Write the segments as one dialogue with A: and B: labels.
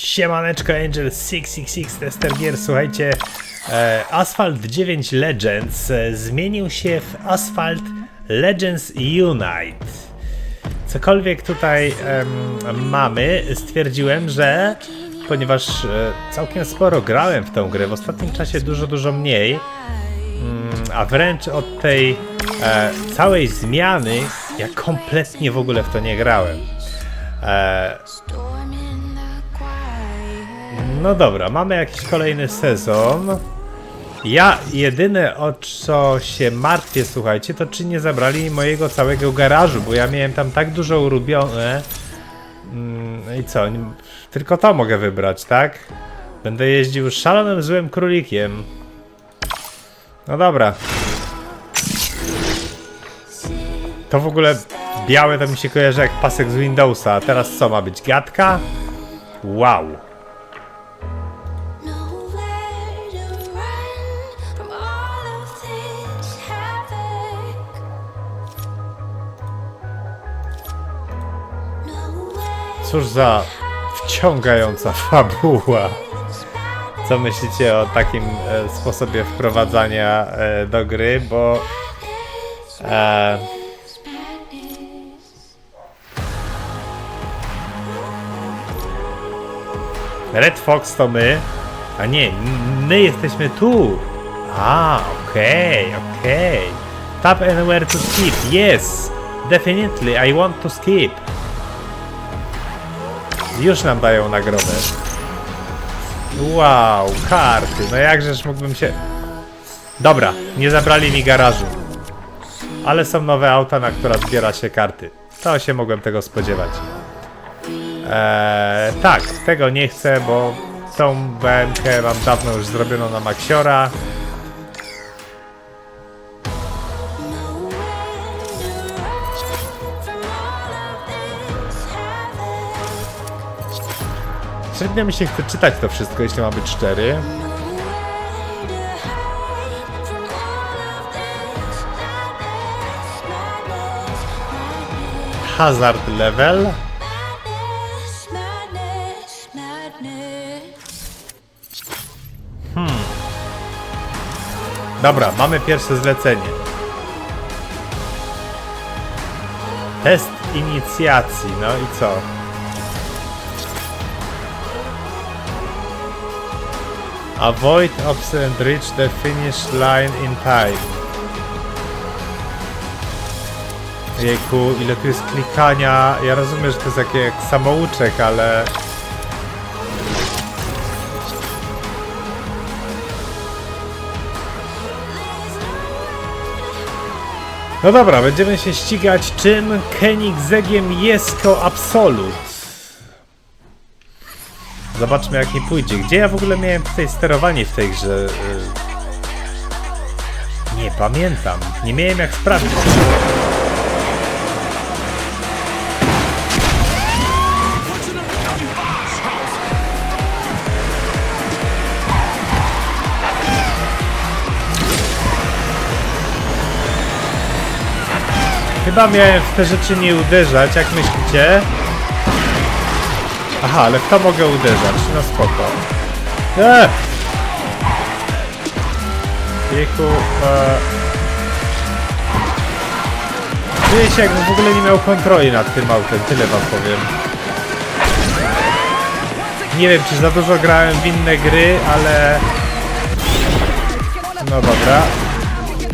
A: Siemaneczko Angel 666 Tester Gear, słuchajcie, e, Asphalt 9 Legends e, zmienił się w Asphalt Legends Unite. Cokolwiek tutaj em, mamy, stwierdziłem, że ponieważ e, całkiem sporo grałem w tą grę, w ostatnim czasie dużo, dużo mniej, mm, a wręcz od tej całej zmiany ja kompletnie w ogóle w to nie grałem. No dobra, mamy jakiś kolejny sezon. Ja jedyne o co się martwię, słuchajcie, to czy nie zabrali mojego całego garażu, bo ja miałem tam tak dużo urobione. Mm, I co? Tylko to mogę wybrać, tak? Będę jeździł szalonym złym królikiem. No dobra. To w ogóle białe to mi się kojarzy jak pasek z Windowsa, a teraz co ma być? Gadka? Wow. Cóż za wciągająca fabuła. Co myślicie o takim e, sposobie wprowadzania e, do gry, bo e, Red Fox to my, a nie, my jesteśmy tu. A, okej, okej. Tap anywhere to skip. Yes, definitely, I want to skip. Już nam dają nagrodę. Wow, karty. No jakżeż mógłbym się... Dobra, nie zabrali mi garażu. Ale są nowe auta, na które zbiera się karty. To się mogłem tego spodziewać. Eee, tak, tego nie chcę, bo tą BMK mam dawno już zrobioną na Maxiora. Średnio mi się chce czytać to wszystko, jeśli ma być
B: madness,
A: Hazard level.
B: madness.
A: Dobra, mamy pierwsze zlecenie. Test inicjacji, no i co? Avoid obstacles and reach the finish line in time. Jejku, ile tu jest klikania. Ja rozumiem, że to jest jak, samouczek, ale... No dobra, będziemy się ścigać czym Koenigseggiem Jesko Absolut. Zobaczmy jak mi pójdzie. Gdzie ja w ogóle miałem tutaj sterowanie w tej grze? Y, Nie pamiętam. Nie miałem jak sprawdzić. Chyba miałem w te rzeczy nie uderzać, jak myślicie? Aha, ale w to mogę uderzać, no spoko. Eee! Wieku, e... Czuję się jakbym w ogóle nie miał kontroli nad tym autem, tyle wam powiem. Nie wiem, czy za dużo grałem w inne gry, ale... No dobra.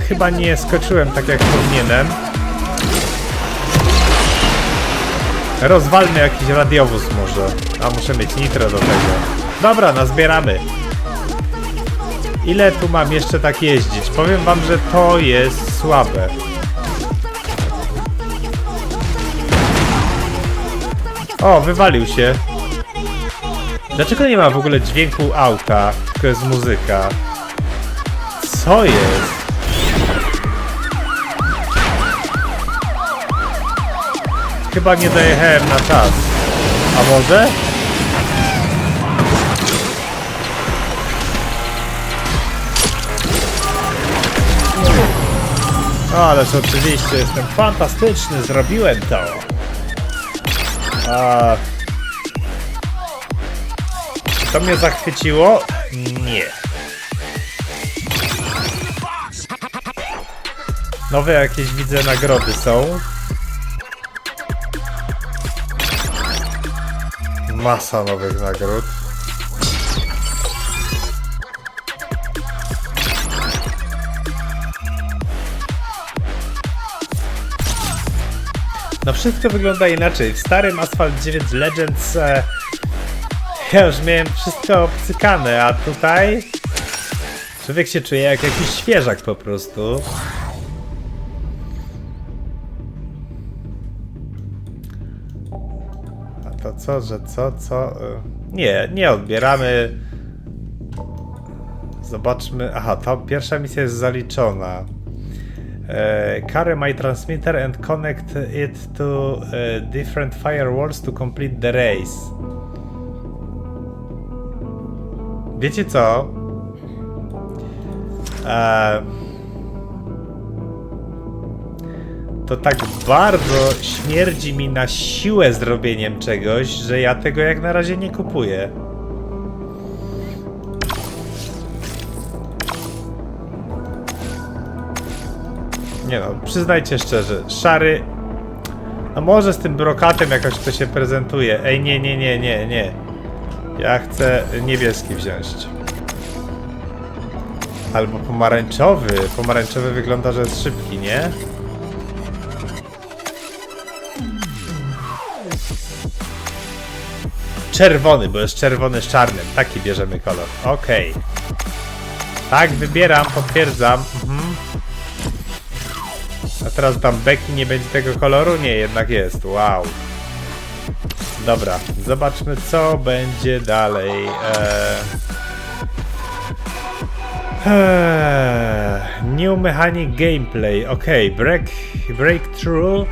A: Chyba nie skoczyłem tak jak powinienem. Rozwalmy jakiś radiowóz może. A muszę mieć nitro do tego. Dobra, nazbieramy. Ile tu mam jeszcze tak jeździć? Powiem wam, że to jest słabe. O, wywalił się. Dlaczego nie ma w ogóle dźwięku auta, tylko jest muzyka? Co jest? Chyba nie dojechałem na czas. A może? Ależ oczywiście jestem fantastyczny, zrobiłem to. A... to mnie zachwyciło? Nie. Nowe jakieś widzę nagrody są. Masa nowych nagród. No wszystko wygląda inaczej. W starym Asphalt 9 Legends e, ja już miałem wszystko obcykane, a tutaj człowiek się czuje jak jakiś świeżak po prostu. Co, że co, co? E, Nie, nie odbieramy. Zobaczmy. Aha, ta pierwsza misja jest zaliczona. Carry my transmitter and connect it to uh, different firewalls to complete the race. Wiecie co? E, to tak bardzo śmierdzi mi na siłę zrobieniem czegoś, że ja tego jak na razie nie kupuję. Nie no, przyznajcie szczerze, szary. No może z tym brokatem jakoś to się prezentuje. Ej, nie, nie, nie, nie, nie. Ja chcę niebieski wziąć. Albo pomarańczowy. Pomarańczowy wygląda, że jest szybki, nie? Czerwony, bo jest czerwony z czarnym. Taki bierzemy kolor. Okej. Tak, wybieram, potwierdzam. Mhm. A teraz tam beki nie będzie tego koloru? Nie, jednak jest. Wow. Dobra, zobaczmy co będzie dalej. Eee... Eee... New mechanic gameplay. Ok, break, breakthrough.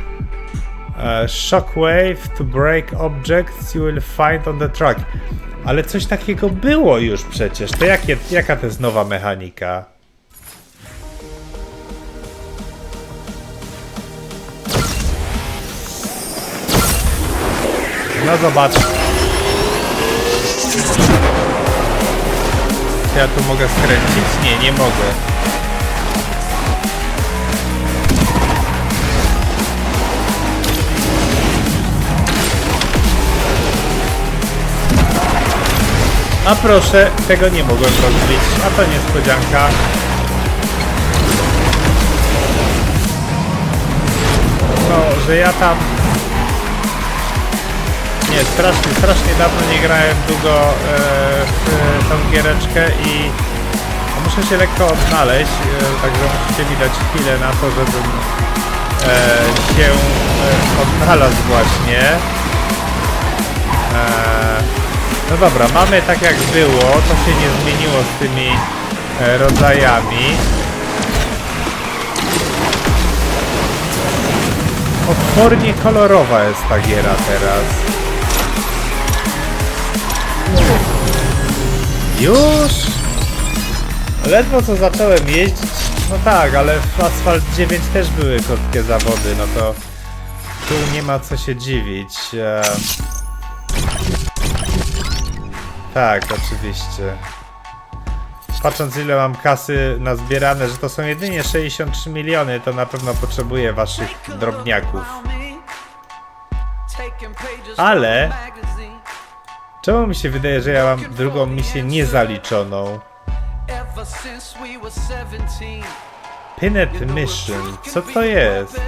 A: Uh, shockwave to break objects you will find on the track. Ale coś takiego było już przecież. To jakie, jaka to jest nowa mechanika? No zobacz. Ja tu mogę skręcić? Nie, nie mogę. A proszę, tego nie mogłem rozbić, a to niespodzianka. No, że ja tam nie, strasznie, strasznie dawno nie grałem długo e, w tą giereczkę i muszę się lekko odnaleźć, e, także musicie mi dać chwilę na to, żebym e, się e, odnalazł właśnie. E, no dobra, mamy tak jak było, to się nie zmieniło z tymi e, rodzajami. Potwornie kolorowa jest ta giera teraz. Już? Ledwo co zacząłem jeździć. No tak, ale w Asphalt 9 też były krótkie zawody, no to tu nie ma co się dziwić. Tak, oczywiście. Patrząc ile mam kasy na zbierane, że to są jedynie 63 miliony, to na pewno potrzebuję waszych drobniaków. Ale czemu mi się wydaje, że ja mam drugą misję niezaliczoną? Pinet Mission, co to jest?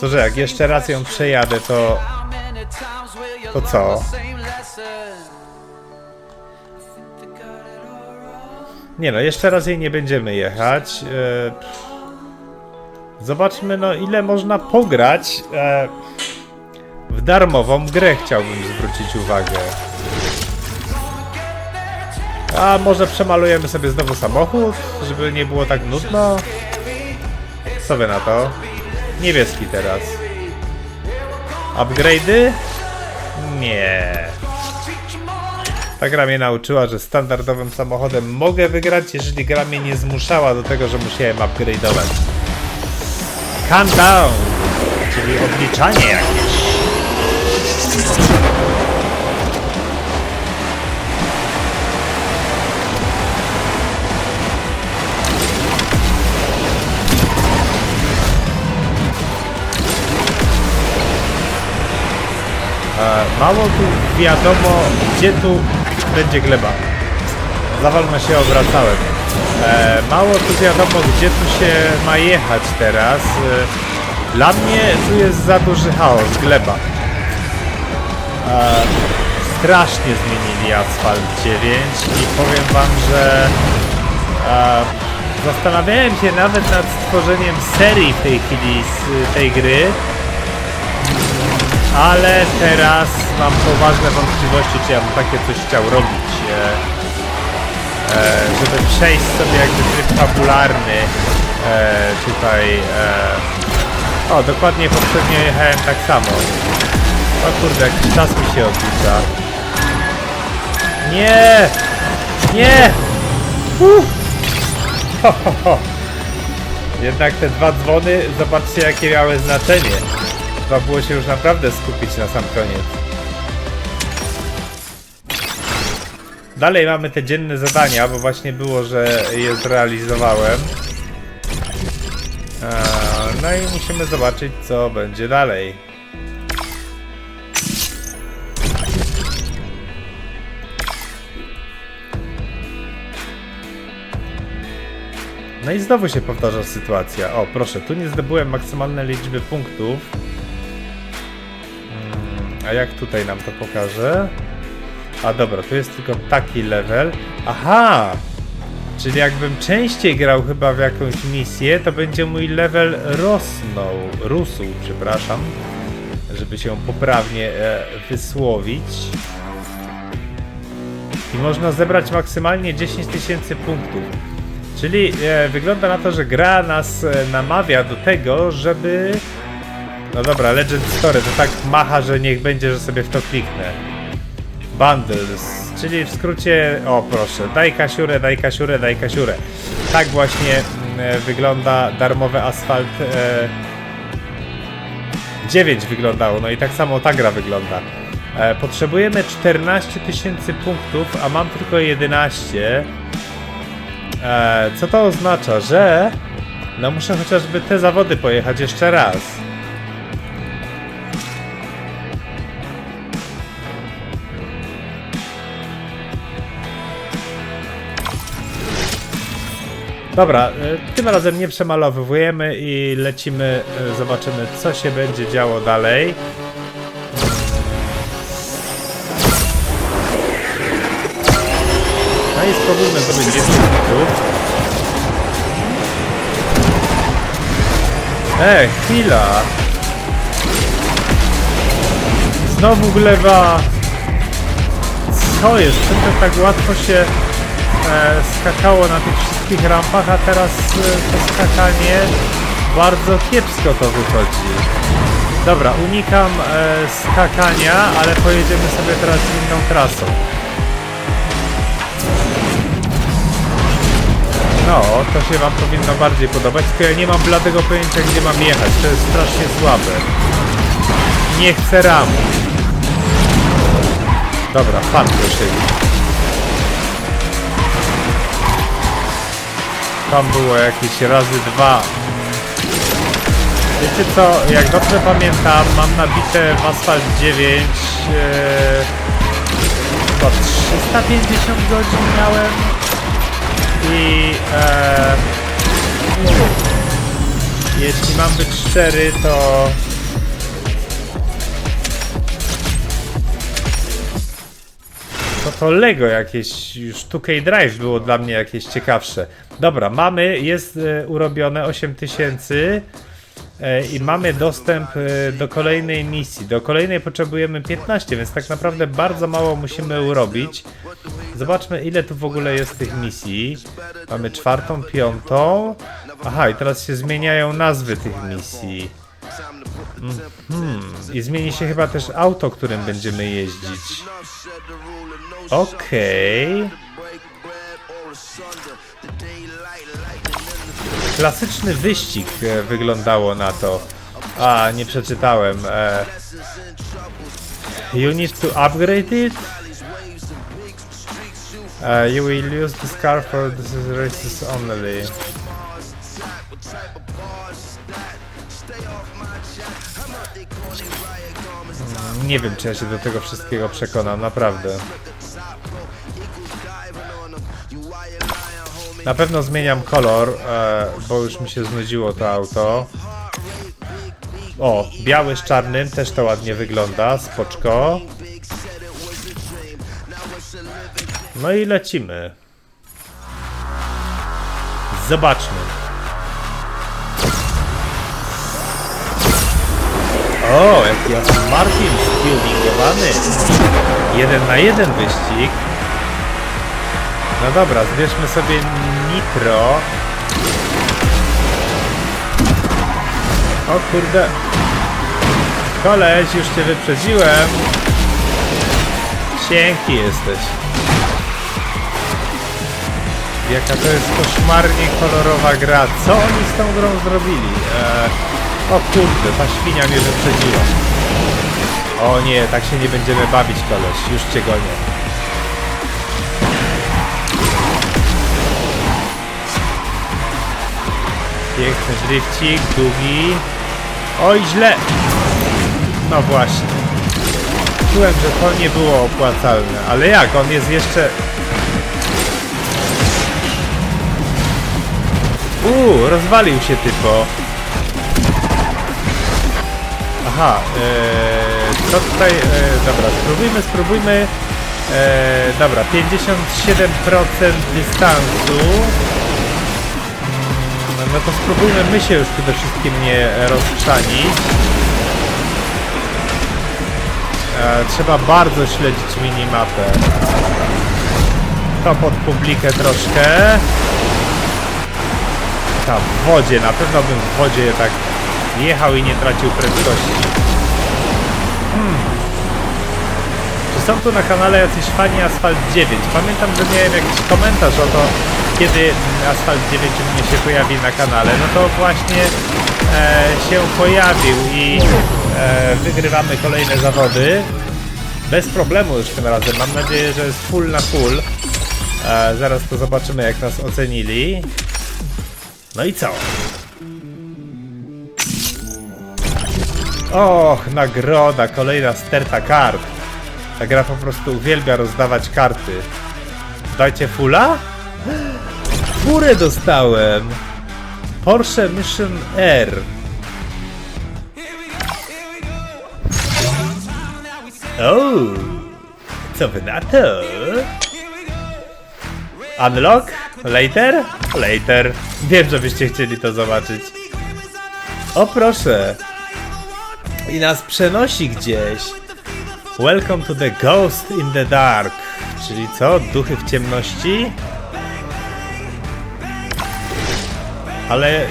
A: Co, że jak jeszcze raz ją przejadę, to... To co? Nie no, jeszcze raz jej nie będziemy jechać. E, Zobaczmy no ile można pograć e, w darmową grę chciałbym zwrócić uwagę. A może przemalujemy sobie znowu samochód, żeby nie było tak nudno? Co wy na to? Niebieski teraz. Upgrade'y? Nie. Ta gra mnie nauczyła, że standardowym samochodem mogę wygrać, jeżeli gra mnie nie zmuszała do tego, że musiałem upgrade'ować. Calm down! czyli odliczanie jakieś. Mało tu wiadomo, gdzie tu będzie gleba. Za się obracałem. E, mało tu wiadomo, gdzie tu się ma jechać teraz. E, dla mnie tu jest za duży chaos, gleba. E, strasznie zmienili Asphalt 9 i powiem wam, że e, zastanawiałem się nawet nad stworzeniem serii w tej chwili z tej gry, ale teraz mam poważne wątpliwości, czy ja bym takie coś chciał robić. E, e, żeby przejść sobie jakby tryb fabularny e, tutaj. E, o, dokładnie poprzednio jechałem tak samo. O kurde, jakiś czas mi się odlicza. Nie! Nie! Uff. Ho, ho, ho. Jednak te dwa dzwony, zobaczcie jakie miały znaczenie. Trzeba było się już naprawdę skupić na sam koniec. Dalej mamy te dzienne zadania, bo właśnie było, że je zrealizowałem. No i musimy zobaczyć, co będzie dalej. No i znowu się powtarza sytuacja. O, proszę, tu nie zdobyłem maksymalnej liczby punktów. Mm, A jak tutaj nam to pokaże? A dobra, tu jest tylko taki level. Aha! Czyli jakbym częściej grał chyba w jakąś misję, to będzie mój level rosnął. Rósł, przepraszam. Żeby się poprawnie e, wysłowić. I można zebrać maksymalnie 10 tysięcy punktów. Czyli e, wygląda na to, że gra nas e, namawia do tego, żeby... No dobra, Legend Story to tak macha, że niech będzie, że sobie w to kliknę. Bundles, czyli w skrócie, o proszę, daj kasiurę, daj kasiurę, daj kasiurę. Tak właśnie mm, e, wygląda darmowy asfalt e, 9 wyglądało, no i tak samo ta gra wygląda. E, potrzebujemy 14 tysięcy punktów, a mam tylko 11. E, co to oznacza? Że no muszę chociażby te zawody pojechać jeszcze raz. Dobra, e, tym razem nie przemalowujemy i lecimy, e, zobaczymy co się będzie działo dalej. No i spróbujmy zrobić więcej punktów. Ej, chwila! Znowu gleba! Co jest? Czemu tak łatwo się skakało na tych wszystkich rampach, a teraz e, to skakanie bardzo kiepsko to wychodzi. Dobra, unikam e, skakania, ale pojedziemy sobie teraz inną trasą. No, to się wam powinno bardziej podobać, tylko ja nie mam bladego pojęcia, gdzie mam jechać. To jest strasznie słabe. Nie chcę ram. Dobra, pan proszyli. Tam było jakieś razy dwa. Wiecie co, jak dobrze pamiętam, mam nabite w Asphalt 9 e, chyba 350 godzin miałem i e, jeśli mam być szczery, to to to Lego jakieś już 2K Drive było dla mnie jakieś ciekawsze. Dobra, mamy, jest e, urobione 8000 e, i mamy dostęp e, do kolejnej misji. Do kolejnej potrzebujemy 15, więc tak naprawdę bardzo mało musimy urobić. Zobaczmy ile tu w ogóle jest tych misji. Mamy czwartą, piątą. Aha, i teraz się zmieniają nazwy tych misji. Mhm. I zmieni się chyba też auto, którym będziemy jeździć. Okej. Klasyczny wyścig e, wyglądało na to. A, nie przeczytałem. E, you need to upgrade it? Uh, you will use this car for this races only. Mm, Nie wiem, czy ja się do tego wszystkiego przekonam, naprawdę. Na pewno zmieniam kolor, e, bo już mi się znudziło to auto. O, biały z czarnym, też to ładnie wygląda, spoczko. No i lecimy. Zobaczmy. O, jaki Martin tuningowany. Jeden na jeden wyścig. No dobra, zbierzmy sobie nitro. O kurde. Koleś, już cię wyprzedziłem. Cienki jesteś. Jaka to jest koszmarnie kolorowa gra. Co oni z tą grą zrobili? Eee, o kurde, ta świnia mnie wyprzedziła. O nie, tak się nie będziemy bawić, koleś. Już cię gonię. Piękny drifcik, długi. Oj, źle! No właśnie. Czułem, że to nie było opłacalne. Ale jak? On jest jeszcze... Uuu, rozwalił się typo. Aha, ee, co tutaj... E, dobra, spróbujmy, spróbujmy... E, dobra, 57% dystansu. No to spróbujmy my się już przede wszystkim nie rozchrzanić. E, trzeba bardzo śledzić minimapę. To pod publikę troszkę. Ta w wodzie, na pewno bym w wodzie tak jechał i nie tracił prędkości. Hmm. Czy są tu na kanale jacyś fani Asphalt 9? Pamiętam, że miałem jakiś komentarz o to, kiedy Asphalt 9 u mnie się pojawi na kanale. No to właśnie e, się pojawił i e, wygrywamy kolejne zawody. Bez problemu już tym razem. Mam nadzieję, że jest full na full. E, zaraz to zobaczymy, jak nas ocenili. No i co? Och, nagroda, kolejna sterta kart. Ta gra po prostu uwielbia rozdawać karty. Dajcie fulla? Furę dostałem. Porsche Mission R. O, co wy na to? Unlock? Later? Later. Wiem, że byście chcieli to zobaczyć. O proszę. I nas przenosi gdzieś. Welcome to the Ghost in the Dark. Czyli co? Duchy w ciemności? Ale...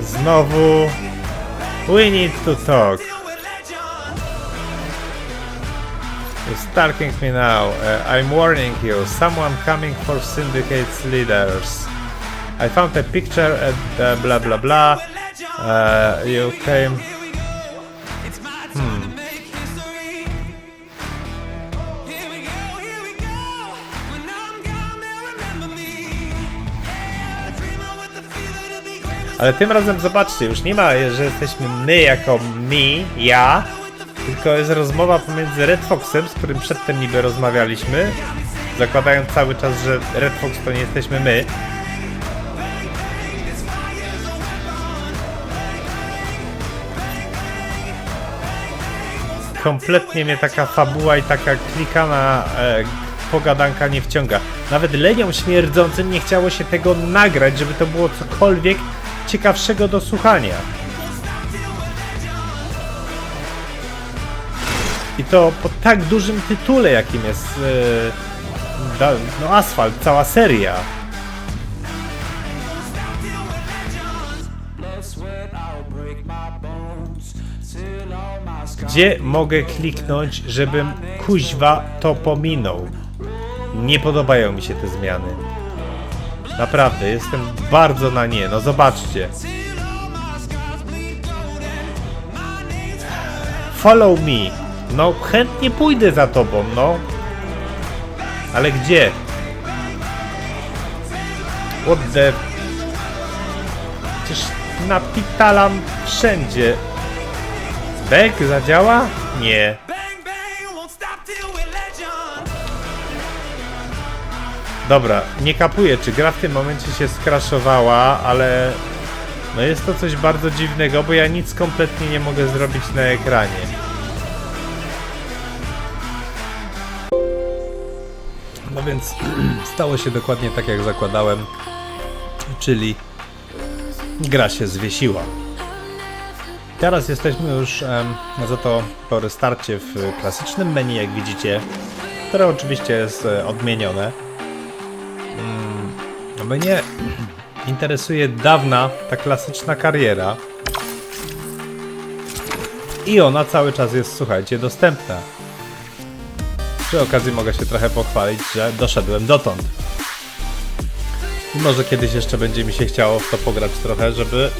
A: Znowu... We need to talk. You're stalking me now. Uh, I'm warning you. Someone coming for Syndicate's leaders. I found a picture at the blah blah blah. Uh, you came. Ale tym razem zobaczcie, już nie ma, że jesteśmy my jako mi, ja, tylko jest rozmowa pomiędzy Red Foxem, z którym przedtem niby rozmawialiśmy, zakładając cały czas, że Red Fox to nie jesteśmy my. Kompletnie mnie taka fabuła i taka klikana e, pogadanka nie wciąga. Nawet lenią śmierdzącym nie chciało się tego nagrać, żeby to było cokolwiek ciekawszego do słuchania. I to po tak dużym tytule, jakim jest da, no, Asfalt, cała seria. Gdzie mogę kliknąć, żebym kuźwa to pominął? Nie podobają mi się te zmiany. Naprawdę, jestem bardzo na nie, no zobaczcie. Follow me. No, chętnie pójdę za tobą, no. Ale gdzie? What the... Przecież napitalam wszędzie. Bek zadziała? Nie. Dobra, nie kapuję, czy gra w tym momencie się skraszowała, ale no jest to coś bardzo dziwnego, bo ja nic kompletnie nie mogę zrobić na ekranie. No więc stało się dokładnie tak jak zakładałem, czyli gra się zwiesiła. Teraz jesteśmy już em, za to po restarcie w klasycznym menu, jak widzicie, które oczywiście jest e, odmienione. Mnie interesuje dawna ta klasyczna kariera. I ona cały czas jest, słuchajcie, dostępna. Przy okazji mogę się trochę pochwalić, że doszedłem dotąd. I może kiedyś jeszcze będzie mi się chciało w to pograć trochę, żeby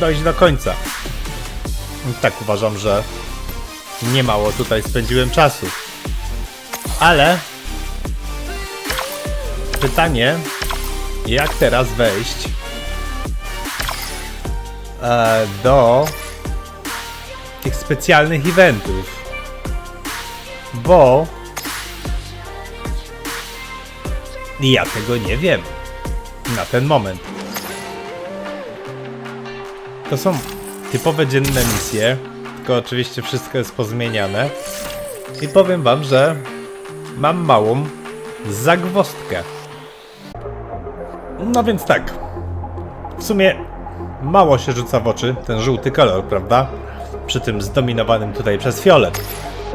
A: dojść do końca. I tak uważam, że niemało tutaj spędziłem czasu. Ale pytanie, jak teraz wejść e, do tych specjalnych eventów. Bo ja tego nie wiem na ten moment. To są typowe dzienne misje, tylko oczywiście wszystko jest pozmieniane. I powiem wam, że mam małą zagwostkę. No więc tak. W sumie mało się rzuca w oczy ten żółty kolor, prawda? Przy tym zdominowanym tutaj przez fiolet.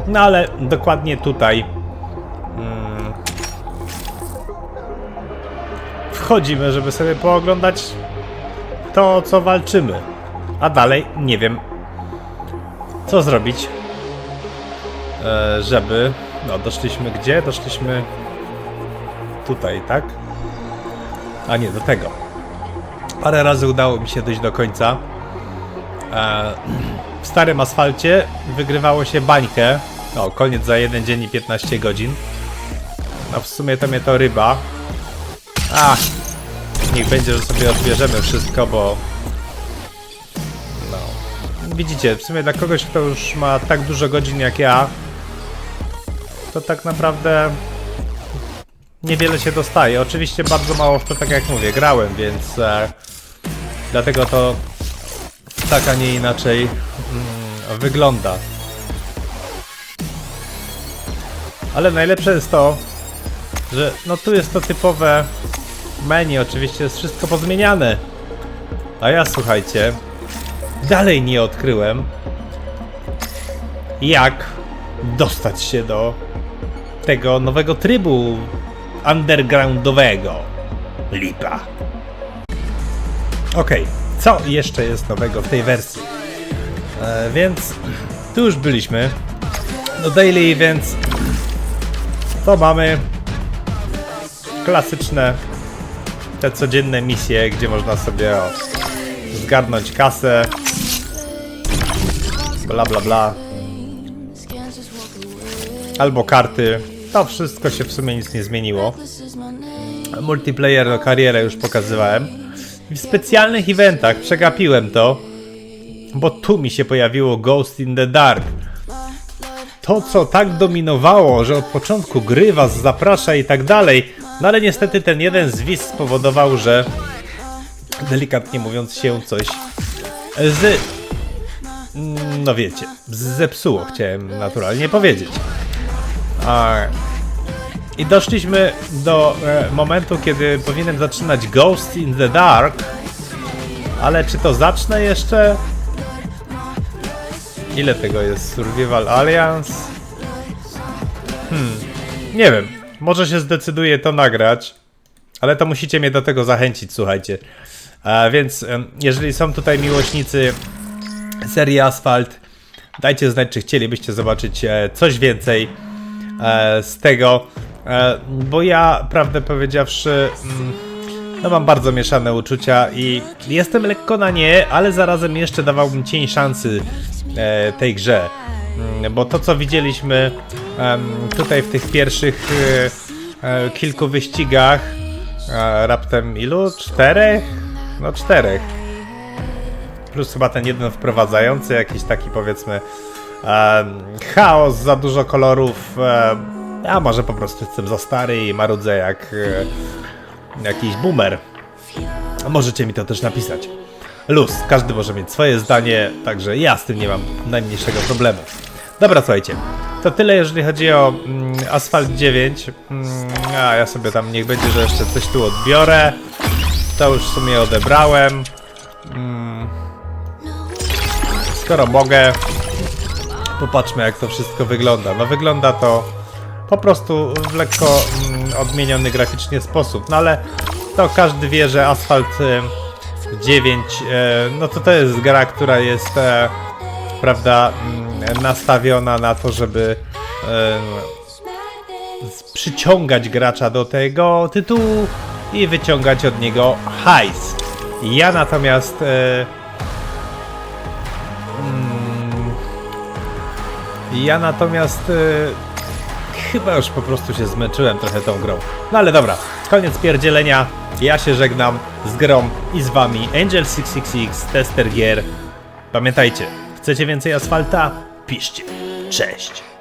A: No ale dokładnie tutaj mm, wchodzimy, żeby sobie pooglądać to, o co walczymy. A dalej nie wiem, co zrobić, e, żeby... No, doszliśmy gdzie? Doszliśmy tutaj, tak? A nie, do tego. Parę razy udało mi się dojść do końca. E, w starym asfalcie wygrywało się bańkę. O, koniec za jeden dzień i 15 godzin. No w sumie to mnie to ryba. A, niech będzie, że sobie odbierzemy wszystko, bo... No. Widzicie, w sumie dla kogoś, kto już ma tak dużo godzin jak ja, to tak naprawdę niewiele się dostaje. Oczywiście bardzo mało w to, tak jak mówię, grałem, więc e, dlatego to tak, a nie inaczej mm, wygląda. Ale najlepsze jest to, że no tu jest to typowe menu, oczywiście jest wszystko pozmieniane. A ja słuchajcie, dalej nie odkryłem jak dostać się do tego nowego trybu undergroundowego. Lipa. Okej, co jeszcze jest nowego w tej wersji? E, więc tu już byliśmy. No daily, więc to mamy klasyczne te codzienne misje, gdzie można sobie o, zgarnąć kasę. Bla bla bla. Albo karty. To wszystko się w sumie nic nie zmieniło. Multiplayer no, karierę już pokazywałem. W specjalnych eventach przegapiłem to, bo tu mi się pojawiło Ghost in the Dark. To, co tak dominowało, że od początku gry was zaprasza i tak dalej, no ale niestety ten jeden zwis spowodował, że delikatnie mówiąc się coś z... no wiecie, zepsuło, chciałem naturalnie powiedzieć. I doszliśmy do e, momentu, kiedy powinienem zaczynać Ghost in the Dark. Ale czy to zacznę jeszcze? Ile tego jest? Survival Alliance? Hmm, nie wiem. Może się zdecyduję to nagrać. Ale to musicie mnie do tego zachęcić, słuchajcie. A więc, jeżeli są tutaj miłośnicy serii Asphalt, dajcie znać, czy chcielibyście zobaczyć e, coś więcej e, z tego, e, bo ja, prawdę powiedziawszy, mm, no mam bardzo mieszane uczucia i jestem lekko na nie, ale zarazem jeszcze dawałbym cień szansy e, tej grze. Mm, Bo to co widzieliśmy tutaj w tych pierwszych e, e, kilku wyścigach, e, raptem ilu? Czterech? No czterech. Plus chyba ten jeden wprowadzający, jakiś taki powiedzmy chaos, za dużo kolorów. a może po prostu jestem za stary i marudzę jak e, jakiś boomer. Możecie mi to też napisać. Luz, każdy może mieć swoje zdanie, także ja z tym nie mam najmniejszego problemu. Dobra, słuchajcie. To tyle, jeżeli chodzi o mm, Asphalt 9. Mm, a ja sobie tam niech będzie, że jeszcze coś tu odbiorę. To już w sumie odebrałem. Mm, skoro mogę, popatrzmy jak to wszystko wygląda. No wygląda to po prostu w lekko mm, odmieniony graficznie sposób. No ale to każdy wie, że Asphalt y, 9 e, no to to jest gra, która jest e, prawda mm, nastawiona na to, żeby e, przyciągać gracza do tego tytułu i wyciągać od niego hajs. Ja natomiast ja natomiast e, chyba już po prostu się zmęczyłem trochę tą grą. No ale dobra, koniec pierdzielenia. Ja się żegnam z grą i z wami Angel666, tester gier. Pamiętajcie, chcecie więcej asfalta? Piszcie. Cześć.